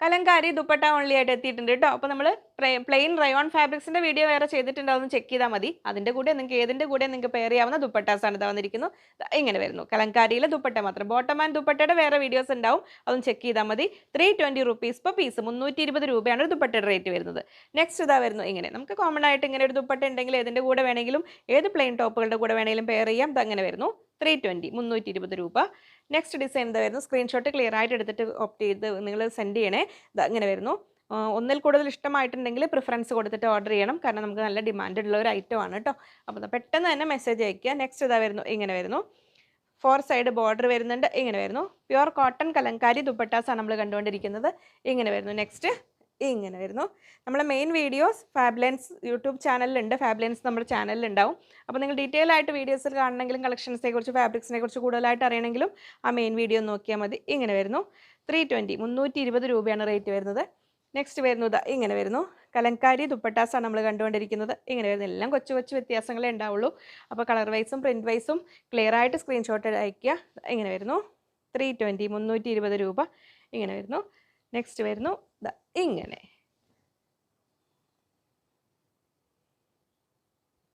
Kalamkari dupatta only ആയിട്ട് എത്തിയിട്ടുണ്ട് കേട്ടോ. അപ്പോൾ നമ്മൾ പ്ലെയിൻ റയോൺ ഫാബ്രിക്സിന്റെ വീഡിയോ വേറെ ചെയ്തിട്ടുണ്ട്. എന്ന് ചെക്ക് ചെയ്താൽ മതി. അതിന്റെ കൂടെ നിങ്ങൾക്ക് ഏതിന്റെ കൂടെ നിങ്ങൾക്ക് പെയർ ചെയ്യാവുന്ന ദുപ്പട്ടാസ് ആണ് ഇതാ വന്നിരിക്കുന്നു. ഇങ്ങനെ വരുന്നു. കലങ്കാരിയിലെ ദുപ്പട്ട മാത്രം. ബോട്ടം ആൻഡ് ദുപ്പട്ടയുടെ വേറെ വീഡിയോസ് ഉണ്ടാവും. അതൊന്ന് ചെക്ക് ചെയ്താൽ മതി. Three twenty rupees per piece മുന്നൂറ്റി ഇരുപത് രൂപയാണ് ദുപ്പട്ടയുടെ റേറ്റ് വരുന്നത്. നെക്സ്റ്റ് ഇതാ വരുന്നു. ഇങ്ങനെ. നമുക്ക് കോമൺ ആയിട്ട് ഇങ്ങനെ ഒരു ദുപ്പട്ട ഉണ്ടെങ്കിൽ ഏതിന്റെ കൂടെ വേണമെങ്കിലും ഏത് പ്ലെയിൻ ടോപ്പുകളുടെ കൂടെ വേണമെങ്കിലും പെയർ ചെയ്യാം. അങ്ങനെ വരുന്നു. ത്രീ ട്വന്റി മുന്നൂറ്റി ഇരുപത് രൂപ. നെക്സ്റ്റ് ഡിസൈൻ എന്താ വരുന്നു സ്ക്രീൻഷോട്ട് ക്ലിയർ ആയിട്ട് എടുത്തിട്ട് ഓപ്റ്റ് ചെയ്ത് നിങ്ങൾ സെൻഡ് ചെയ്യണേ. ഇത് അങ്ങനെ വരുന്നു. ഒന്നിൽ കൂടുതൽ ഇഷ്ടമായിട്ടുണ്ടെങ്കിൽ പ്രിഫറൻസ് കൊടുത്തിട്ട് ഓർഡർ ചെയ്യണം. കാരണം നമുക്ക് നല്ല ഡിമാൻഡ് ഉള്ള ഒരു ഐറ്റം ആണ് കേട്ടോ അപ്പോൾ പെട്ടെന്ന് തന്നെ മെസ്സേജ് അയക്കുക നെക്സ്റ്റ് ഇതാ വരുന്നു. ഇങ്ങനെ വരുന്നു. ഫോർ സൈഡ് ബോർഡർ വരുന്നുണ്ട്. ഇങ്ങനെ വരുന്നു. പ്യുവർ കോട്ടൺ കലങ്കാരി ദുപ്പട്ടാസാണ് നമ്മൾ കണ്ടുകൊണ്ടിരിക്കുന്നത്. ഇങ്ങനെ വരുന്നു. നെക്സ്റ്റ് ഇങ്ങനെ വരുന്നു നമ്മളെ മെയിൻ വീഡിയോസ് ഫാബ്ലൻസ് യൂട്യൂബ് ചാനലിലുണ്ട്. ഫാബ്ലൻസ് നമ്മുടെ ചാനലിലുണ്ടാവും. അപ്പോൾ നിങ്ങൾ ഡീറ്റെയിൽ ആയിട്ട് വീഡിയോസിൽ കാണണമെങ്കിലും കളക്ഷൻസിനെ കുറിച്ച് ഫാബ്രിക്സിനെ കുറിച്ച് കൂടുതലായിട്ട് അറിയണമെങ്കിലും ആ മെയിൻ വീഡിയോ നോക്കിയാൽ മതി. ഇങ്ങനെ വരുന്നു. ത്രീ ട്വന്റി മുന്നൂറ്റി ഇരുപത് രൂപയാണ് റേറ്റ് വരുന്നത്. നെക്സ്റ്റ് വരുന്നത് ഇങ്ങനെ വരുന്നു. കലങ്കാരി ദുപ്പട്ടാസാണ് നമ്മൾ കണ്ടുകൊണ്ടിരിക്കുന്നത്. ഇങ്ങനെ വരുന്നത് എല്ലാം കൊച്ചു കൊച്ചു വ്യത്യാസങ്ങളേ ഉണ്ടാവുള്ളൂ. അപ്പോൾ കളർ വൈസും പ്രിന്റ് വൈസും ക്ലിയർ ആയിട്ട് സ്ക്രീൻഷോട്ട് അയക്കുക ഇങ്ങനെ വരുന്നു. ത്രീ ട്വന്റി മുന്നൂറ്റി ഇരുപത് രൂപ. ഇങ്ങനെ വരുന്നു. നെക്സ്റ്റ് വരുന്നു ഇങ്ങനെ.